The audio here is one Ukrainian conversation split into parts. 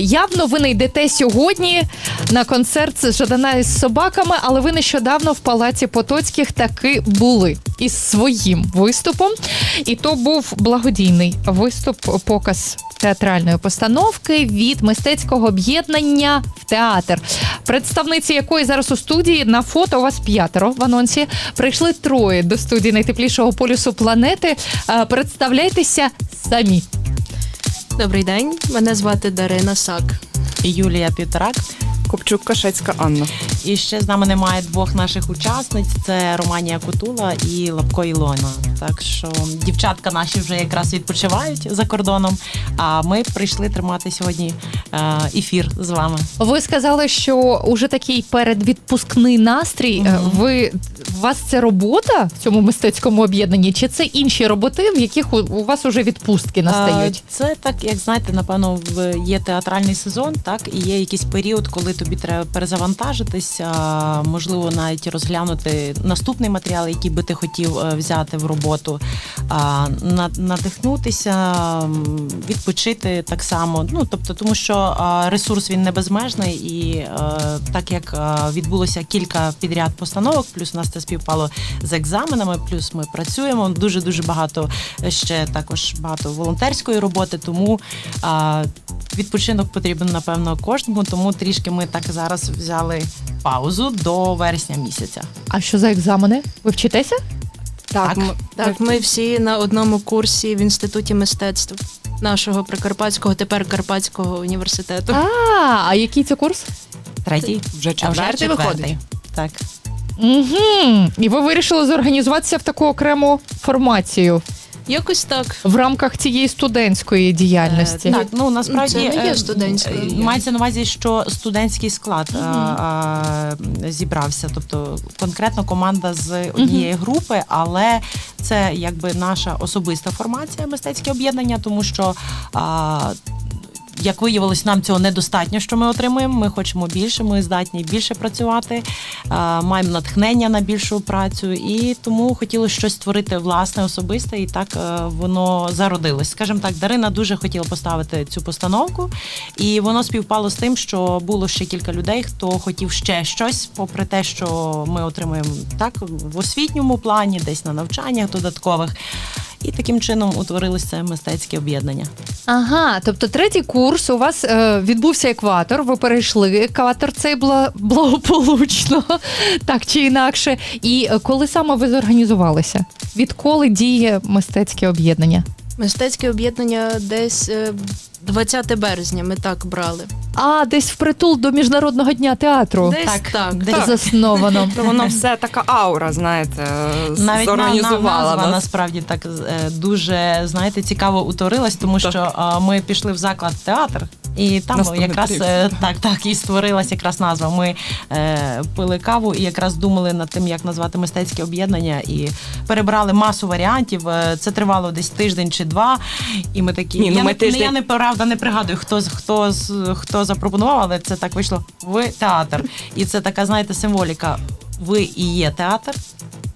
Явно ви не йдете сьогодні на концерт з Жадана із собаками, але ви нещодавно в палаці Потоцьких таки були із своїм виступом. І то був благодійний виступ, показ театральної постановки від мистецького об'єднання в театр, представниці якої зараз у студії на фото у вас п'ятеро в анонсі. Прийшли троє до студії найтеплішого полюсу планети. Е, Представляйтеся самі. Добрий день, мене звати Дарина Сак. Юлія Півторак. Копчук Кашецька Анна. І ще з нами немає двох наших учасниць: це Романія Кутула і Лапко Ілона. Так що дівчатка наші вже якраз відпочивають за кордоном. А ми прийшли тримати сьогодні е, ефір з вами. Ви сказали, що уже такий передвідпускний настрій. Мгм. Ви у вас це робота в цьому мистецькому об'єднанні, чи це інші роботи, в яких у, у вас уже відпустки настають? Е, Це так, як знаєте, напевно, є театральний сезон, так і є якийсь період, коли тобі треба перезавантажитися, можливо, навіть розглянути наступний матеріал, який би ти хотів е, взяти в роботу, надихнутися, відпочити так само. Ну тобто, тому що ресурс він не безмежний, і е, так як е, відбулося кілька підряд постановок, плюс у нас це співпало з екзаменами, плюс ми працюємо дуже дуже багато ще також багато волонтерської роботи, тому відпочинок потрібен напевно кожному. Тому трішки ми так зараз взяли паузу до вересня місяця. А що за екзамени? Ви вчитеся? Так, Так. м- Так, ми всі на одному курсі в інституті мистецтв нашого прикарпатського, тепер Карпатського університету. А, а який це курс? Третій вже а вже четвертий виходить. Так. Угу. І ви вирішили зорганізуватися в таку окрему формацію Якось так. в рамках цієї студентської діяльності. Е, так, ну насправді Це не є е, студентською. е, Мається на увазі, що студентський склад е, а, зібрався, тобто конкретно команда з однієї групи, але це якби наша особиста формація мистецьке об'єднання, тому що. А, як виявилось, нам цього недостатньо, що ми отримуємо. Ми хочемо більше, ми здатні більше працювати, маємо натхнення на більшу працю, і тому хотілося щось створити власне, особисте, і так е, воно зародилось. Скажімо так, Дарина дуже хотіла поставити цю постановку, і воно співпало з тим, що було ще кілька людей, хто хотів ще щось, попри те, що ми отримуємо так в освітньому плані, десь на навчаннях додаткових. І таким чином утворилося це мистецьке об'єднання. Ага, тобто третій курс у вас е, відбувся екватор. Ви перейшли екватор цей бла- благополучно, так чи інакше. І е, коли саме ви зорганізувалися? Відколи діє мистецьке об'єднання? Мистецьке об'єднання десь е, 20 березня ми так брали. А, десь впритул до міжнародного дня театру Десь так. Так, десь Так. засновано. То воно все така аура, знаєте, Навіть зорганізувала на, на, назва нас. насправді так е, дуже знаєте цікаво утворилась, тому Так. що е, ми пішли в заклад театр. І там Нас якраз е, так, так і створилась якраз назва. Ми е, пили каву і якраз думали над тим, як назвати мистецьке об'єднання, і перебрали масу варіантів. Е, Це тривало десь тиждень чи два. І ми такі. Ні, ну я, ми не, тиждень- я не правда не пригадую, хто з- хто з- хто запропонував, але це так вийшло в театр. І це така, знаєте, символіка. Ви і є театр,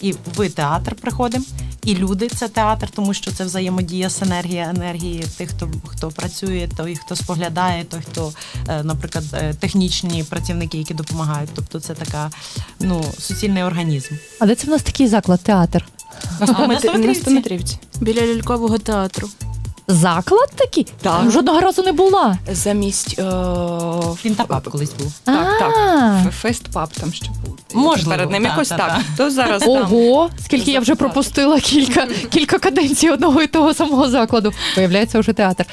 і ви театр приходимо. І люди це театр, тому що це взаємодія, синергія енергії тих, хто хто працює, той, хто споглядає, той, хто, е, наприклад, е, технічні працівники, які допомагають. Тобто це така ну суцільний організм. А де це в нас такий заклад, театр? На А, на Стометрівці. на Стометрівці. Біля лялькового театру. Заклад такий? Так. Жодного разу не була. Замість е, Він та пап колись був. Так, так. А. Ф- Фестпаб там ще був. Можливо, Перед ним та, якось та, так. та. То зараз там. Ого, скільки я вже пропустила кілька, кілька каденцій одного і того самого закладу. Виявляється, вже театр.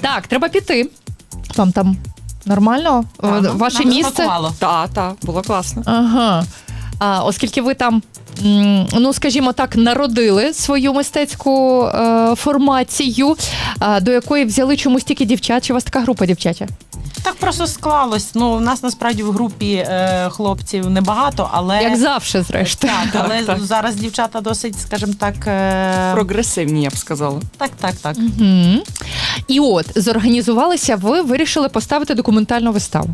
Так, треба піти. Вам там нормально? Е, Ваше місце? Так, так, було класно. Ага. А, оскільки ви там, ну скажімо так, народили свою мистецьку е, формацію, до якої взяли чомусь тільки дівчат, чи у вас така група дівчача? Так просто склалось. Ну, у нас насправді в групі е, хлопців небагато, але Як завжди, зрештою. так, але Так, так. зараз дівчата досить, скажімо так, е, Прогресивні, я б сказала. так, так, так. Угу. І от зорганізувалися, ви вирішили поставити документальну виставу.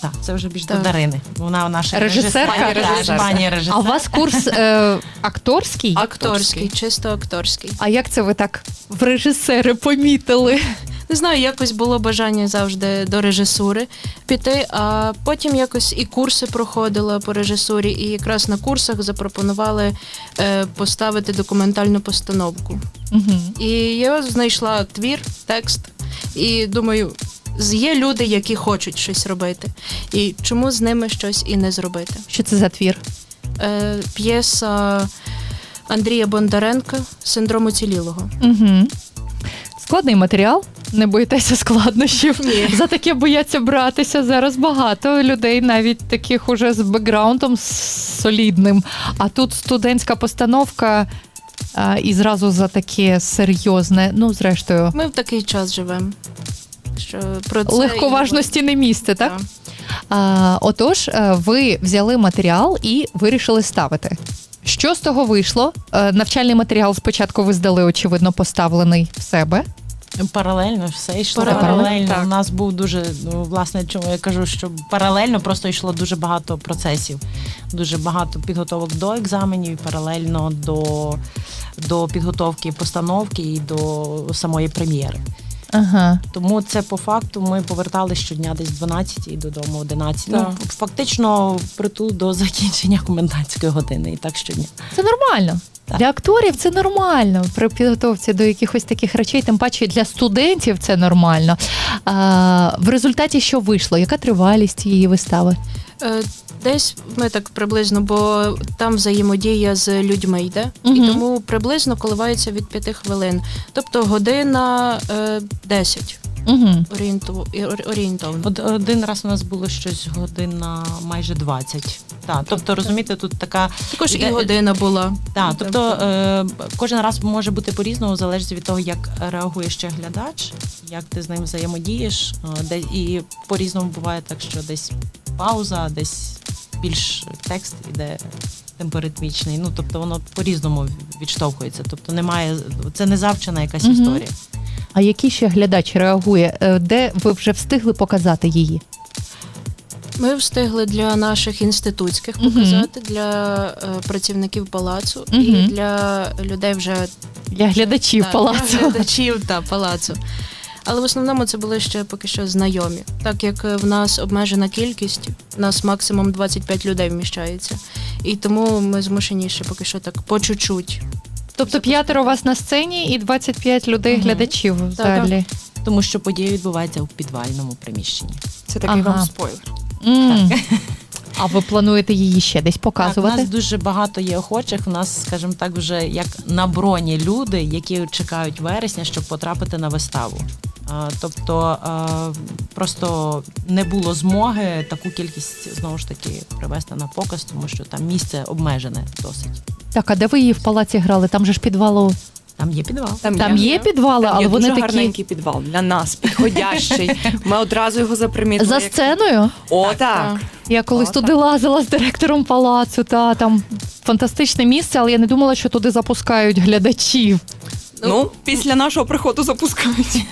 Так, це вже більш Так. до Дарини. Вона наша Режисерка? Пані Режисерка. Пані А у вас курс е, акторський? Акторський, чисто акторський. А як це ви так в режисери помітили? Не знаю, якось було бажання завжди до режисури піти, а потім якось і курси проходила по режисурі, і якраз на курсах запропонували е, поставити документальну постановку. Угу. І я знайшла твір, текст, і думаю, є люди, які хочуть щось робити. І чому з ними щось і не зробити? Що це за твір? Е, п'єса Андрія Бондаренка Синдром уцілілого. Угу. Складний матеріал. Не боїтеся складнощів. Ні. За таке бояться братися зараз багато людей, навіть таких уже з бекграундом солідним. А тут студентська постановка а, і зразу за таке серйозне. Ну, зрештою, Ми в такий час живемо. Що про це легковажності не місце, так? Так. А, отож, е, ви взяли матеріал і вирішили ставити. Що з того вийшло? Е, Навчальний матеріал спочатку ви здали, очевидно, поставлений в себе. Паралельно все йшло Паралельно, паралельно. так. У нас був дуже ну, власне, чому я кажу, що паралельно просто йшло дуже багато процесів, дуже багато підготовок до екзаменів, і паралельно до, до підготовки постановки і до самої прем'єри. Ага. Тому це по факту ми повертали щодня десь 12 і додому 11. Так. Ну, фактично притул до закінчення комендантської години, і так щодня. Це нормально. Так. Для акторів це нормально при підготовці до якихось таких речей, тим паче для студентів це нормально. А, в результаті що вийшло? Яка тривалість цієї вистави? Е, Десь ми так приблизно, бо там взаємодія з людьми йде, Мгм. і тому приблизно коливається від 5 хвилин. Тобто година е, 10 Угу. орієнту, орієнтовно. Од- Один раз у нас було щось година майже 20. Так, тобто, розумієте, тут така Також і Іде- година була. Так, тобто е, кожен раз може бути по-різному, залежить від того, як реагує ще глядач, як ти з ним взаємодієш. е, Де, і по-різному буває так, що десь пауза, десь більш текст іде темпоритмічний. Ну тобто воно по-різному відштовхується. Тобто немає це не завчена якась Мгм. історія. А який ще глядач реагує? Е, Де ви вже встигли показати її? Ми встигли для наших інститутських показати, для е, працівників палацу Мгм. і для людей вже Для глядачів Так, палацу. для глядачів та палацу. Але в основному це були ще поки що знайомі. Так як е, в нас обмежена кількість, в нас максимум 25 людей вміщається. І тому ми змушені ще поки що так по чуть-чуть. Тобто п'ятеро у вас на сцені і 25 людей Мгм. глядачів в Так, залі. Тому що подія відбувається у підвальному приміщенні. Це такий Ага. вам спойлер. М. А ви плануєте її ще десь Так, у нас дуже багато є охочих. У нас, скажімо так, вже як на броні люди, які чекають вересня, щоб потрапити на виставу. Тобто просто не було змоги таку кількість знову ж таки привести на показ, тому що там місце обмежене досить. Так, а де ви її в палаці грали? Там же ж підвалу. Там є підвал. Там є підвали, Там але є вони дуже такі гарненький підвал для нас, підходящий. Ми одразу його запримітили. за як- сценою. О, Так, так. Я колись О, туди лазила з директором палацу, та там фантастичне місце, але я не думала, що туди запускають глядачів. Ну, після нашого приходу запускають.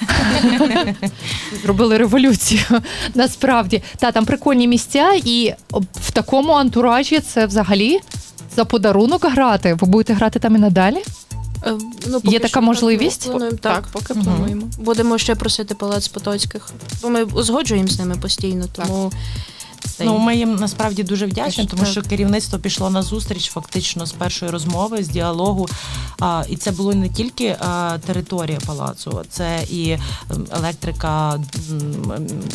Зробили революцію. Насправді, та там прикольні місця, і в такому антуражі це взагалі за подарунок грати. Ви будете грати там і надалі? Е, Ну, Є така можливість? Так, плануємо, так. Так, поки угу. плануємо. Будемо ще просити палац Потоцьких. Бо ми узгоджуємо з ними постійно, тому цей- Ну, ми їм насправді дуже вдячні, тому що керівництво пішло на зустріч фактично з першої розмови, з діалогу. А, і це було не тільки а, територія палацу, це і електрика,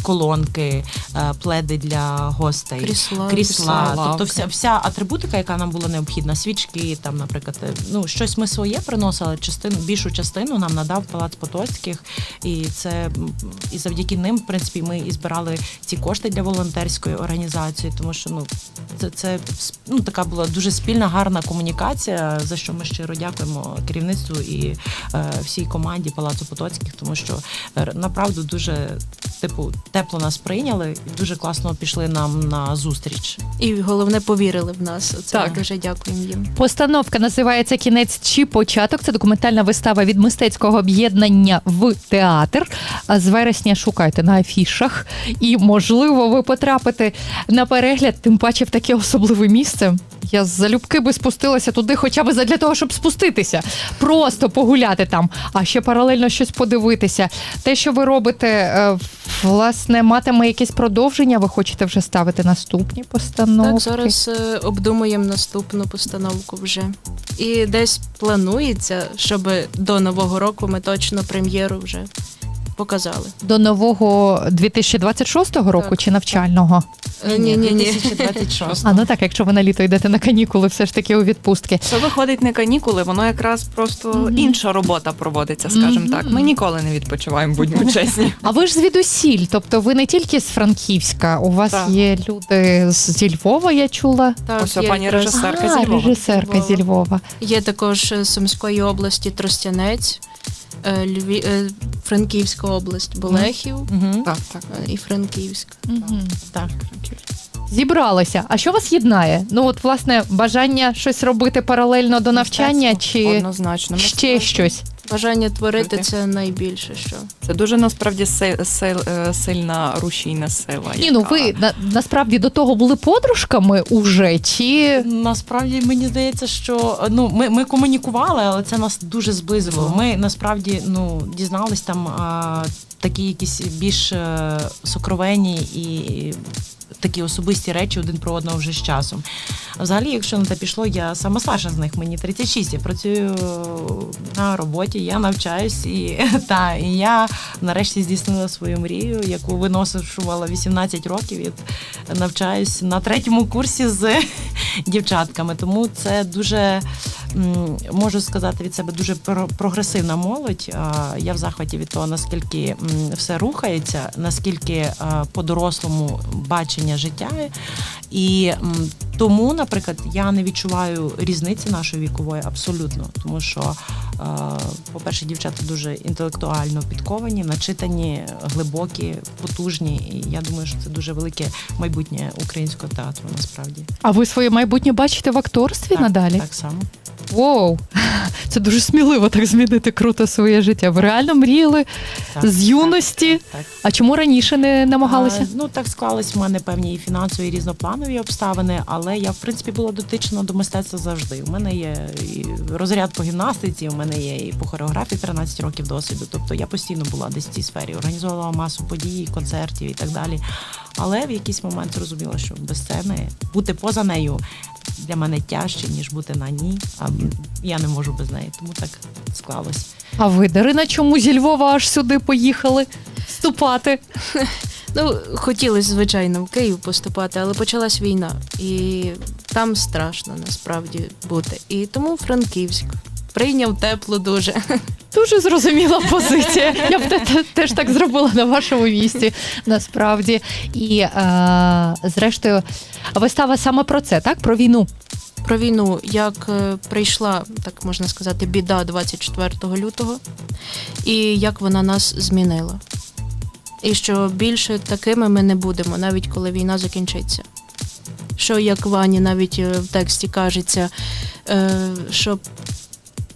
колонки, е, пледи для гостей. крісла. Крісла, тобто вся вся атрибутика, яка нам була необхідна, свічки, там, наприклад, е, ну щось ми своє приносили. Частину більшу частину нам надав палац Потоцьких, і це і завдяки ним, в принципі, ми і збирали ці кошти для волонтерської організації, тому що ну це, це ну така була дуже спільна, гарна комунікація, за що ми щиро дякуємо керівництву і е, всій команді Палацу Потоцьких, тому що е, направду дуже типу тепло нас прийняли і дуже класно пішли нам на зустріч. І головне повірили в нас. Це Так. дуже дякуємо їм. Постановка називається Кінець чи початок. Це документальна вистава від мистецького об'єднання в театр. А З вересня шукайте на афішах, і можливо ви потрапите на перегляд, тим паче в таке особливе місце. Я залюбки би спустилася туди, хоча б задля того, щоб спуститися, просто погуляти там, а ще паралельно щось подивитися. Те, що ви робите, е, власне, матиме якесь продовження. Ви хочете вже ставити наступні постановки? Так, зараз е, обдумуємо наступну постановку вже. І десь планується, щоб до нового року ми точно прем'єру вже показали. до нового 2026 року Так. чи навчального? Ні, ні, ні. 2026. А ну так, якщо ви на літо йдете на канікули, все ж таки у відпустки. Це виходить не канікули, воно якраз просто інша робота проводиться, скажімо так. Ми ніколи не відпочиваємо, будьмо чесні. А ви ж звідусіль, тобто ви не тільки з Франківська, у вас Так. є люди з зі Львова, я чула. Так, Ось є пані якраз- режисерка а, зі Львова. режисерка Зі зі Львова. Є також е, з Сумської області Тростянець, е, Льві... е, Франківська область, Болехів Мгм. Так, так. е, і Франківськ. Мгм. Так. Зібралися. А що вас єднає? Ну от власне бажання щось робити паралельно до навчання, Мистецтво, чи однозначно. ще Мистецтво. щось? Бажання творити це найбільше, що Це дуже насправді си- сил- е, сильна рушійна сила. Ні, ну ви на, насправді до того були подружками уже, чи Насправді мені здається, що ну ми, ми комунікували, але це нас дуже зблизило. Ми насправді ну дізнались там а, такі якісь більш е, сокровенні і. Такі особисті речі один про одного вже з часом. Взагалі, якщо на те пішло, я сама старша з них, мені 36, я працюю на роботі, я навчаюсь і та і я нарешті здійснила свою мрію, яку виношувала 18 років. І навчаюсь на третьому курсі з дівчатками. Тому це дуже можу сказати від себе дуже про- прогресивна молодь. Я в захваті від того, наскільки все рухається, наскільки по-дорослому бачення життя. І тому, наприклад, я не відчуваю різниці нашої вікової абсолютно, тому що, е, по-перше, дівчата дуже інтелектуально підковані, начитані, глибокі, потужні. І я думаю, що це дуже велике майбутнє українського театру. Насправді а ви своє майбутнє бачите в акторстві надалі? так само. Воу, це дуже сміливо так змінити круто своє життя. Ви реально мріяли Так, з юності. Так, так. А чому раніше не намагалися? А, ну так склались в мене певні і фінансові і різнопланові обставини, але я в принципі була дотична до мистецтва завжди. У мене є і розряд по гімнастиці, у мене є і по хореографії 13 років досвіду. Тобто я постійно була десь в цій сфері, організовувала масу подій, концертів і так далі. Але в якийсь момент зрозуміла, що без сцени бути поза нею для мене тяжче, ніж бути на ній. А я не можу без неї, тому так склалось. А ви, Дарина, чому зі Львова аж сюди поїхали вступати? Ну, хотілося, звичайно, в Київ поступати, але почалась війна, і там страшно насправді бути. І тому Франківськ прийняв тепло дуже. Дуже зрозуміла позиція. Я б те- те- теж так зробила на вашому місці, насправді. І е, зрештою, вистава саме про це, так? Про війну. Про війну, як е, прийшла, так можна сказати, біда 24 лютого, і як вона нас змінила. І що більше такими ми не будемо, навіть коли війна закінчиться. Що як Вані навіть е, в тексті кажеться, е, що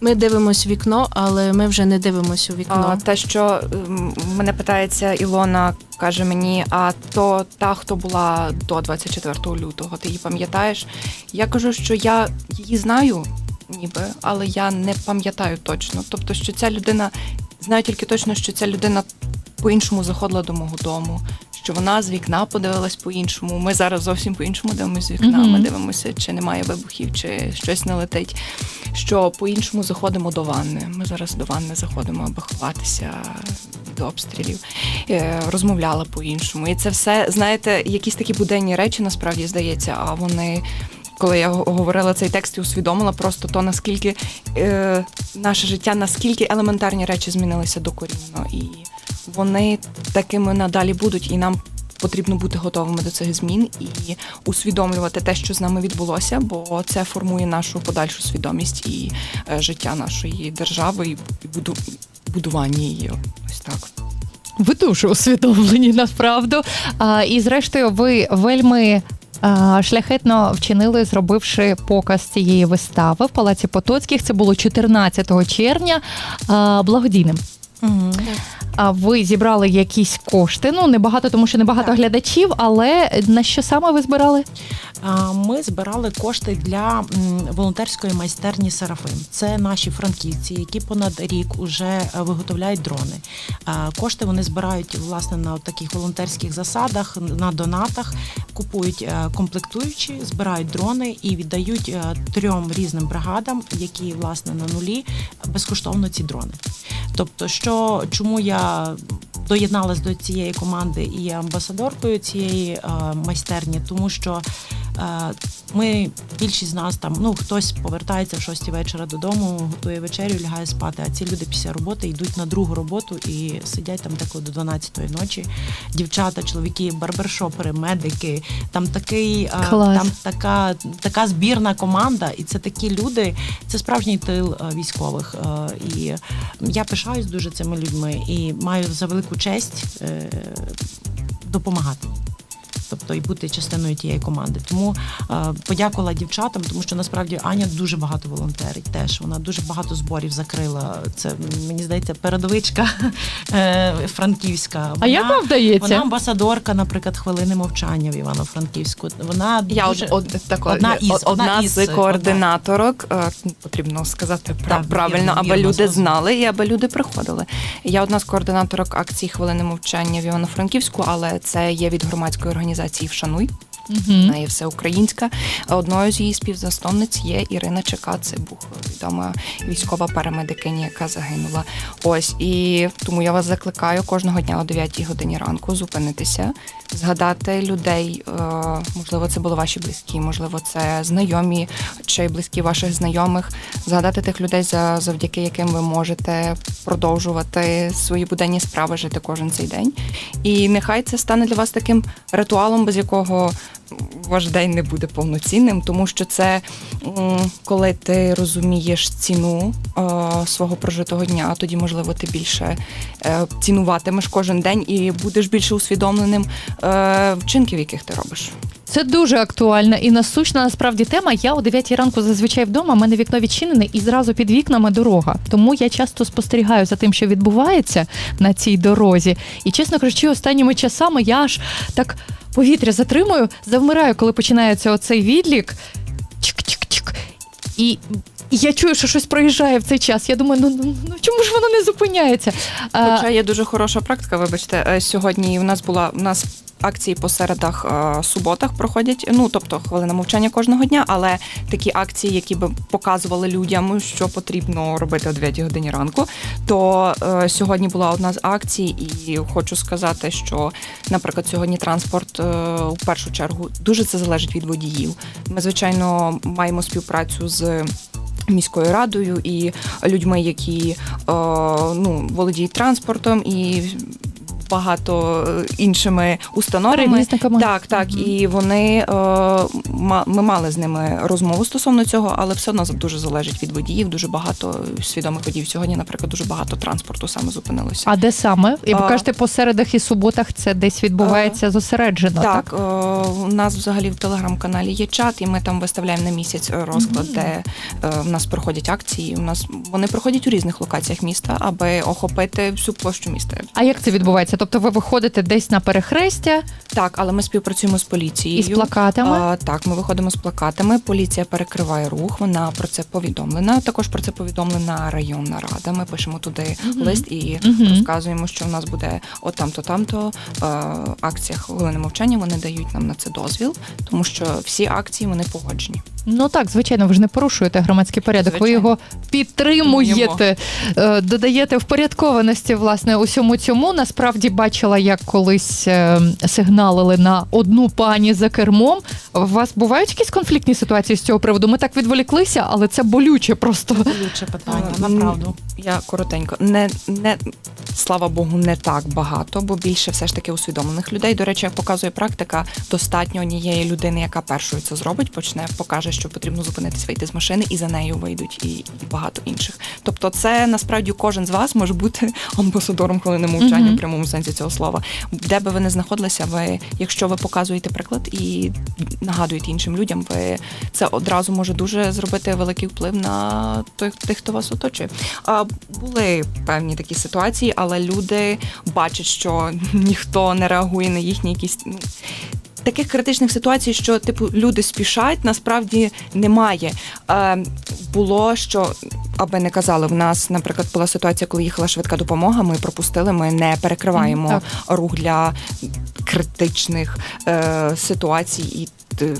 ми дивимося вікно, але ми вже не дивимося у А, вікно. те, що мене питається Ілона, каже мені, а то та, хто була до 24 лютого, ти її пам'ятаєш? Я кажу, що я її знаю, ніби, але я не пам'ятаю точно. Тобто, що ця людина знаю тільки точно, що ця людина по-іншому заходила до мого дому. Що вона з вікна подивилась по-іншому. Ми зараз зовсім по-іншому дивимося з вікна. Ми дивимося, чи немає вибухів, чи щось не летить. Що по-іншому заходимо до ванни. Ми зараз до ванни заходимо, аби ховатися від обстрілів. Е, Розмовляла по-іншому. І це все, знаєте, якісь такі буденні речі насправді здається, а вони. Коли я го- говорила цей текст і усвідомила просто то, наскільки е, наше життя, наскільки елементарні речі змінилися докорінно, і вони такими надалі будуть, і нам потрібно бути готовими до цих змін і усвідомлювати те, що з нами відбулося, бо це формує нашу подальшу свідомість і е, життя нашої держави, і буду, будування її. Ось так. Ви дуже усвідомлені насправду. А, і зрештою, ви вельми. Шляхетно вчинили, зробивши показ цієї вистави в Палаці Потоцьких. Це було 14 червня благодійним. А, ви зібрали якісь кошти. Ну небагато, тому що небагато Так. глядачів, але на що саме ви збирали? Ми збирали кошти для волонтерської майстерні Серафим. Це наші франківці, які понад рік уже виготовляють дрони. Кошти вони збирають власне на таких волонтерських засадах, на донатах, купують е, комплектуючі, збирають дрони і віддають е, трьом різним бригадам, які власне на нулі безкоштовно ці дрони. Тобто, що чому я доєдналась до цієї команди і є амбасадоркою цієї е, майстерні, тому що ми більшість з нас там, ну хтось повертається в 6 вечора додому, готує вечерю, лягає спати. А ці люди після роботи йдуть на другу роботу і сидять там деколи до 12 ночі. Дівчата, чоловіки, барбершопери, медики. Там такий е, Клас. там така, така збірна команда, і це такі люди. Це справжній тил е, військових. Е, І я пишаюсь дуже цими людьми і маю за велику честь е, допомагати. Тобто і бути частиною тієї команди. Тому е, подякувала дівчатам, тому що насправді Аня дуже багато волонтерить. Теж вона дуже багато зборів закрила. Це мені здається передовичка е, франківська. А як вам вдається? Вона амбасадорка, наприклад, хвилини мовчання в Івано-Франківську. Вона Я дуже... од, од, тако, одна із- одна, одна із, з координаторок. е, Потрібно сказати Так, правильно, вірно, аби вірно, люди зрозуміло. знали і аби люди приходили. Я одна з координаторок акції Хвилини мовчання в Івано-Франківську, але це є від громадської організації Вшануй. Мгм. Вона є всеукраїнська. Одною з її співзасновниць є Ірина Чека. Це був відома військова парамедикиня, яка загинула. Ось і тому я вас закликаю кожного дня о 9 годині ранку зупинитися, згадати людей. е, Можливо, це були ваші близькі, можливо, це знайомі чи близькі ваших знайомих. Згадати тих людей, завдяки яким ви можете продовжувати свої буденні справи, жити кожен цей день. І нехай це стане для вас таким ритуалом, без якого ваш день не буде повноцінним, тому що це коли ти розумієш ціну е, свого прожитого дня, тоді можливо ти більше е, цінуватимеш кожен день і будеш більше усвідомленим е, вчинків, яких ти робиш. Це дуже актуальна і насущна насправді тема. Я о 9 ранку зазвичай вдома, в мене вікно відчинене і зразу під вікнами дорога. Тому я часто спостерігаю за тим, що відбувається на цій дорозі. І чесно кажучи, останніми часами я аж так повітря затримую, завмираю, коли починається оцей відлік. Чик-чик-чик. І. Я чую, що щось проїжджає в цей час. Я думаю, ну, ну ну чому ж воно не зупиняється? Хоча є дуже хороша практика, вибачте, е, сьогодні у нас була у нас. Акції по середах, е, суботах проходять. Ну тобто хвилина мовчання кожного дня, але такі акції, які би показували людям, що потрібно робити о 9 годині ранку. То е, сьогодні була одна з акцій, і хочу сказати, що, наприклад, сьогодні транспорт е, у першу чергу дуже це залежить від водіїв. Ми, звичайно, маємо співпрацю з. Міською радою і людьми, які е, ну володіють транспортом і багато е, іншими установами. Так, так, і вони е, ми мали з ними розмову стосовно цього, але все одно дуже залежить від водіїв. Дуже багато свідомих водіїв. Сьогодні, наприклад, дуже багато транспорту саме зупинилося. а де саме? І ви А. кажете, по середах і суботах це десь відбувається зосереджено, так? Так, е, у нас взагалі в телеграм-каналі є чат, і ми там виставляємо на місяць е, розклад, де е, в нас проходять акції. У нас вони проходять у різних локаціях міста, аби охопити всю площу міста. А як це відбувається? Тобто ви виходите десь на перехрестя Так, але ми співпрацюємо з поліцією. із плакатами? А, так, ми виходимо з плакатами. Поліція перекриває рух. Вона про це повідомлена. Також про це повідомлена районна рада. Ми пишемо туди лист і Мгм. розказуємо, що у нас буде от там-то, там-то е, акція хвилини мовчання. Вони дають нам на це дозвіл, тому що всі акції вони погоджені. Ну так, звичайно, ви ж не порушуєте громадський порядок. Ви Звичайно. його підтримуєте, е, додаєте впорядкованості власне усьому цьому. Насправді бачила, як колись е, сигналили на одну пані за кермом. У вас бувають якісь конфліктні ситуації з цього приводу? Ми так відволіклися, але це болюче просто. Болюче питання, направду. Я коротенько. Не, не слава Богу, не так багато, бо більше все ж таки усвідомлених людей. До речі, як показує практика, достатньо однієї людини, яка першою це зробить, почне, покаже, що потрібно зупинитись, вийти з машини, і за нею вийдуть і, і багато інших. Тобто, це насправді кожен з вас може бути амбасадором хвилини мовчання в прямому сенсі цього слова. Де би ви не знаходилися, ви якщо ви показуєте приклад і нагадуєте іншим людям, ви це одразу може дуже зробити великий вплив на той, тих, хто вас оточує. А були певні такі ситуації, але люди бачать, що ніхто не реагує на їхні якісь. Таких критичних ситуацій, що типу люди спішать, насправді немає. Е, було що, аби не казали, в нас, наприклад, була ситуація, коли їхала швидка допомога. Ми пропустили, ми не перекриваємо Мгм, рух для критичних е, ситуацій і е,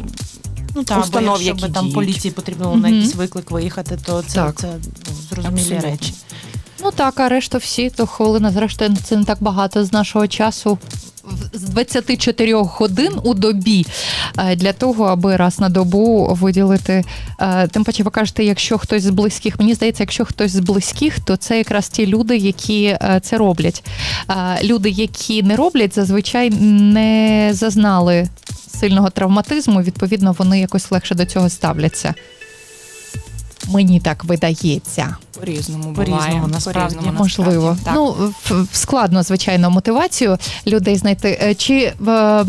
Ну так, бо установ, якщо які би там діють. поліції потрібно було на Мгм. якийсь виклик виїхати, то це, Так. це ну, зрозумілі Абсолютно. речі. Ну так, а решта всі, то хвилина, зрештою, це не так багато з нашого часу. З 24 годин у добі е, для того, аби раз на добу виділити. е, Тим паче, ви кажете, якщо хтось з близьких, мені здається, якщо хтось з близьких, то це якраз ті люди, які е, це роблять. Люди, які не роблять, зазвичай не зазнали сильного травматизму. Відповідно, вони якось легше до цього ставляться. Мені так видається. по-різному По-різному, насправді. По-різному, Можливо, насправді. Так. ну в- складно, звичайно, мотивацію людей знайти. Е, Чи е,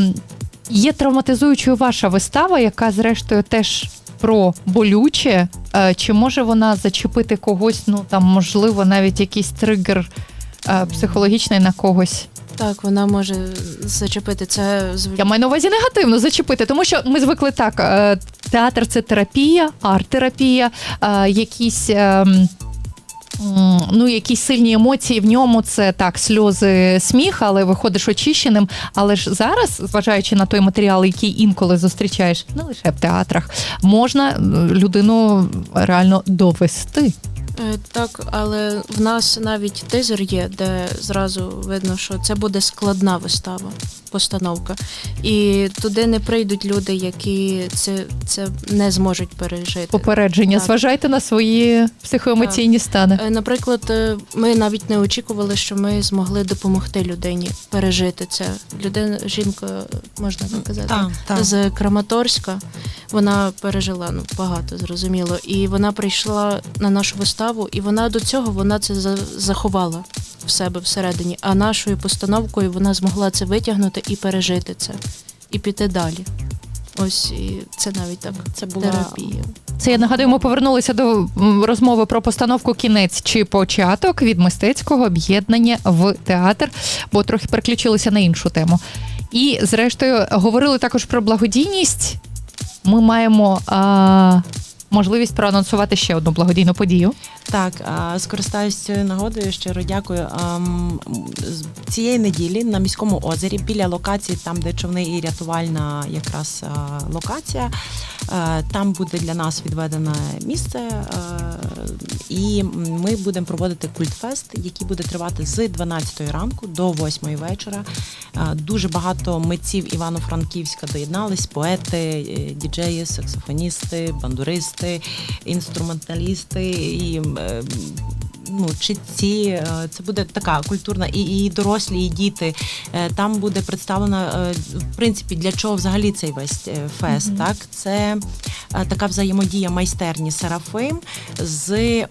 є травматизуючою ваша вистава, яка зрештою теж про болюче? Е, Чи може вона зачепити когось? Ну там можливо навіть якийсь тригер е, психологічний на когось? Так, вона може зачепити це Я маю на увазі негативно зачепити, тому що ми звикли так: е, театр це терапія, арт-терапія, е, якісь. е, м, м, Ну, якісь сильні емоції в ньому це так, сльози, сміх, але виходиш очищеним. Але ж зараз, зважаючи на той матеріал, який інколи зустрічаєш, не лише в театрах, можна е, людину реально довести. Е, Так, але в нас навіть тизер є, де зразу видно, що це буде складна вистава, постановка. І туди не прийдуть люди, які це, це не зможуть пережити. Попередження. Так. Зважайте на свої психоемоційні стани. Е, Наприклад, е, ми навіть не очікували, що ми змогли допомогти людині пережити це. Людина, жінка, можна так казати, Так, так. з Краматорська. Вона пережила ну багато, зрозуміло. І вона прийшла на нашу виставу, і вона до цього вона це за- заховала в себе всередині. А нашою постановкою вона змогла це витягнути і пережити це, і піти далі. Ось і це навіть так. Це була терапія. Це я нагадую, ми повернулися до розмови про постановку кінець чи початок від мистецького об'єднання в театр, бо трохи переключилися на іншу тему. І, зрештою, говорили також про благодійність. Ми маємо а, можливість проанонсувати ще одну благодійну подію. Так, скористаюсь цією нагодою. Щиро дякую. З Цієї неділі на міському озері біля локації, там де човни і рятувальна якраз локація. е, Там буде для нас відведене місце, е, і ми будемо проводити культфест, який буде тривати з 12 ранку до 8 вечора. Е, Дуже багато митців Івано-Франківська доєднались: поети, е, діджеї, саксофоністи, бандуристи, інструменталісти і е, ну, читці. Е, Це буде така культурна і, і дорослі, і діти. Е, Там буде представлено е, в принципі для чого взагалі цей весь е, фест. Мгм. Так, це е, така взаємодія майстерні Серафим з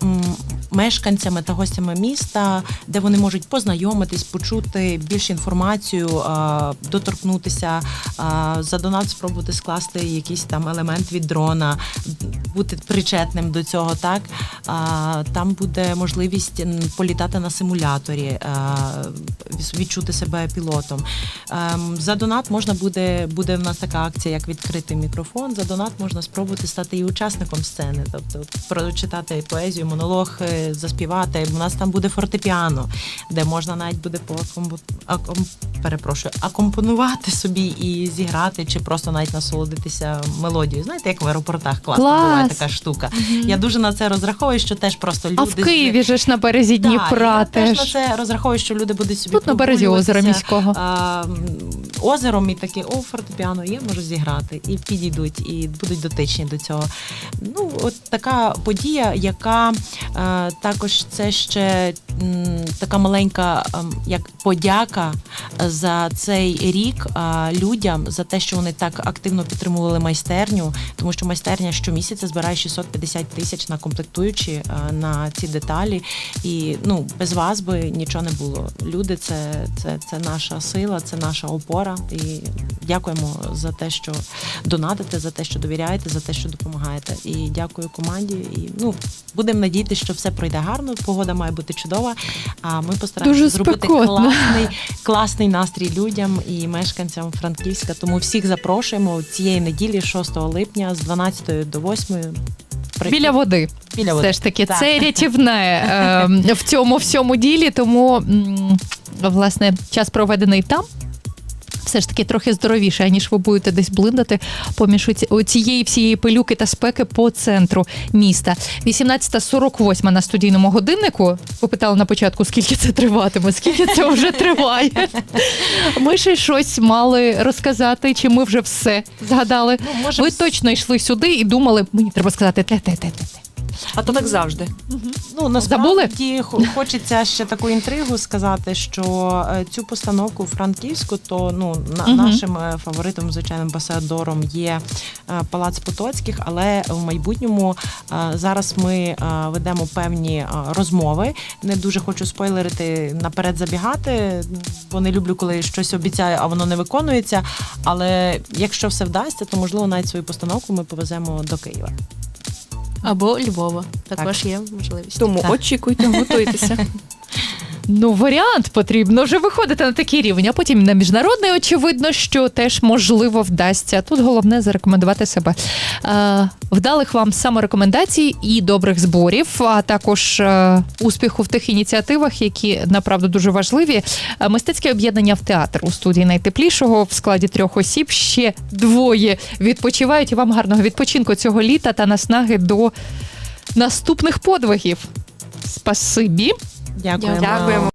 мешканцями та гостями міста, де вони можуть познайомитись, почути більше інформацію, е, доторкнутися, е, за донат спробувати скласти якийсь там елемент від дрона, бути причетним до цього. Так там буде можливість політати на симуляторі, е, відчути себе пілотом. Ем, За донат можна буде буде в нас така акція, як відкритий мікрофон. За донат можна спробувати стати і учасником сцени, тобто прочитати поезію, монолог, е, заспівати. У нас там буде фортепіано, де можна навіть буде по аком... перепрошую, акомпонувати собі і зіграти, чи просто навіть насолодитися мелодією. Знаєте, як в аеропортах класно Клас! Буває така штука. Я дуже на це розраховую, що теж просто люди А в Києві же ж на березі Так, Дніпра я теж на це розраховую, що люди будуть собі Тут на березі озера міського. а, озером і такі, о, фортепіано є, можу зіграти. І підійдуть, і будуть дотичні до цього. Ну, от така подія, яка а, також це ще така маленька ем, як подяка за цей рік людям за те, що вони так активно підтримували майстерню, тому що майстерня щомісяця збирає 650 тисяч на комплектуючі на ці деталі. І ну без вас би нічого не було. Люди, це, це, це наша сила, це наша опора. І дякуємо за те, що донатите, за те, що довіряєте, за те, що допомагаєте. І дякую команді. І ну будемо надіятися, що все пройде гарно. Погода має бути чудова. А ми постараємося Дуже зробити спекотно. класний, класний настрій людям і мешканцям Франківська. Тому всіх запрошуємо цієї неділі, 6 липня, з 12 до 8. Прийти. Біля води. Біля води. Все ж таки, Так. це рятівне е, в цьому всьому ділі. Тому власне час проведений там. Все ж таки трохи здоровіше, аніж ви будете десь блиндати поміж цієї всієї пилюки та спеки по центру міста. 18.48 на студійному годиннику. Ви питали на початку, скільки це триватиме, скільки це вже триває. Ми ще щось мали розказати, чи ми вже все згадали. Ну, може, Ви точно йшли сюди і думали, мені треба сказати те-те-те-те. А то так завжди. Ну насправді хо- хочеться ще таку інтригу сказати, що е, цю постановку франківську, то ну на, Мгм. нашим е, фаворитом, звичайним амбасадором є е, Палац Потоцьких, але в майбутньому е, зараз ми е, ведемо певні е, розмови. Не дуже хочу спойлерити наперед забігати, бо не люблю, коли щось обіцяю, а воно не виконується. Але якщо все вдасться, то можливо навіть свою постановку ми повеземо до Києва. Або Львова. Також є можливість. Тому Так. очікуйте, готуйтеся. Ну, варіант потрібно вже виходити на такий рівень, а потім на міжнародний, очевидно, що теж можливо вдасться. Тут головне зарекомендувати себе. Е, вдалих вам саморекомендацій і добрих зборів, а також е, успіху в тих ініціативах, які направду дуже важливі. Е, Мистецьке об'єднання в театр у студії найтеплішого в складі трьох осіб. Ще двоє відпочивають. І вам гарного відпочинку цього літа та наснаги до наступних подвигів. Спасибі. Дякуємо. Дякуємо.